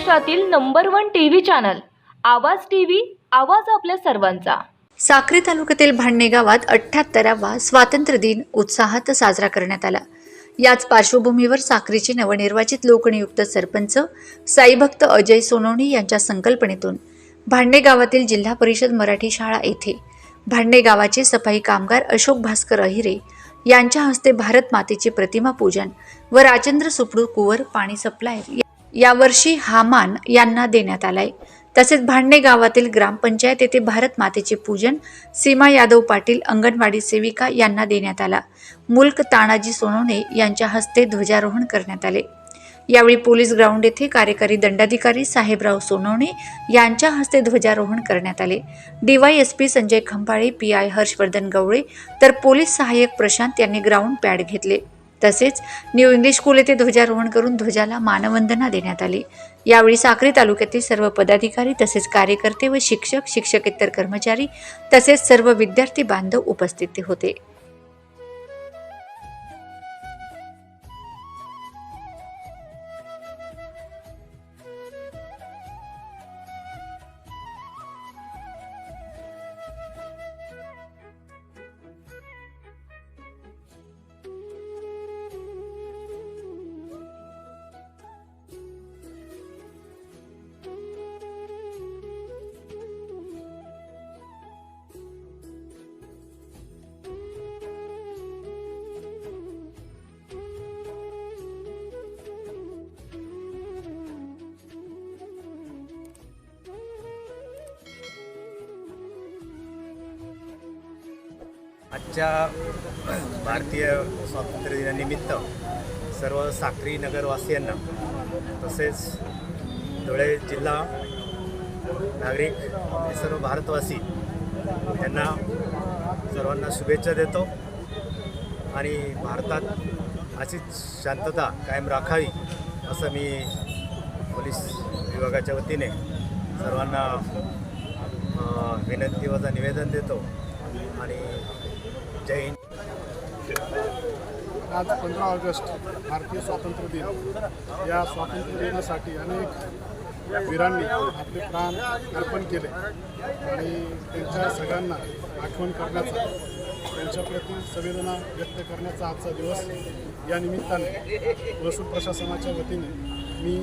महाराष्ट्रातील number one T V channel Awaaz T V आवाज आपल्या सर्वांचा. साक्री तालुक्यातील भांडणे गावात अठ्ठ्याहत्तरावा स्वातंत्र्य दिन उत्साहात साजरा करण्यात आला. याच पार्श्वभूमीवर साक्रीचे नवनिर्वाचित लोकनियुक्त सरपंच साईभक्त अजय सोनवणी यांच्या संकल्पनेतून भांडणे गावातील जिल्हा परिषद मराठी शाळा येथे भांडणे गावाचे सफाई कामगार अशोक भास्कर अहिरे यांच्या हस्ते भारत मातेचे प्रतिमा पूजन व राजेंद्र सुपडू कुवर पाणी सप्लाय यावर्षी हा मान यांना देण्यात आलाय. तसेच भांडणे गावातील ग्रामपंचायत येथे भारत मातेचे पूजन सीमा यादव पाटील अंगणवाडी सेविका यांना देण्यात आला. मुल्क तानाजी सोनवणे यांच्या हस्ते ध्वजारोहण करण्यात आले. यावेळी पोलीस ग्राउंड येथे कार्यकारी दंडाधिकारी साहेबराव सोनवणे यांच्या हस्ते ध्वजारोहण करण्यात आले. DYSP Sanjay Khambale P I Harshvardhan Gawale तर पोलीस सहाय्यक प्रशांत यांनी ग्राउंड पॅड घेतले. तसेच न्यू इंग्लिश स्कूल येथे ध्वजारोहण करून ध्वजाला मानवंदना देण्यात आली. यावेळी साक्री तालुक्यातील सर्व पदाधिकारी तसेच कार्यकर्ते व शिक्षक शिक्षकेतर कर्मचारी तसेच सर्व विद्यार्थी बांधव उपस्थित होते. आजच्या भारतीय स्वातंत्र्य दिनानिमित्त सर्व साक्री नगरवासियांना तसेच धुळे जिल्हा नागरिक सर्व भारतवासी यांना सर्वांना शुभेच्छा देतो. आणि भारतात अशीच शांतता कायम राखावी असं मी पोलीस विभागाच्या वतीने सर्वांना विनंती वजा निवेदन देतो. आणि जय हिंद. आज पंधरा ऑगस्ट भारतीय स्वातंत्र्य दिन. या स्वातंत्र्य दिनासाठी अनेक वीरांनी आपले प्राण अर्पण केले. आणि त्यांच्या सगळ्यांना आठवण करण्याचा त्यांच्याप्रती संवेदना व्यक्त करण्याचा आजचा दिवस या निमित्ताने महसूल प्रशासनाच्या वतीने मी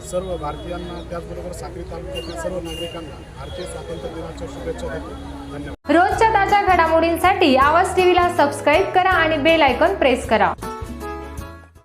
सर्व भारतीयांना त्याचबरोबर साक्री तालुक्यातील सर्व नागरिकांना भारतीय स्वातंत्र्य दिनाच्या शुभेच्छा देतो. धन्यवाद. रोजच्या ताज्या घडामोडींसाठी आवाज टीव्हीला सबस्क्राईब करा आणि बेल आयकॉन प्रेस करा.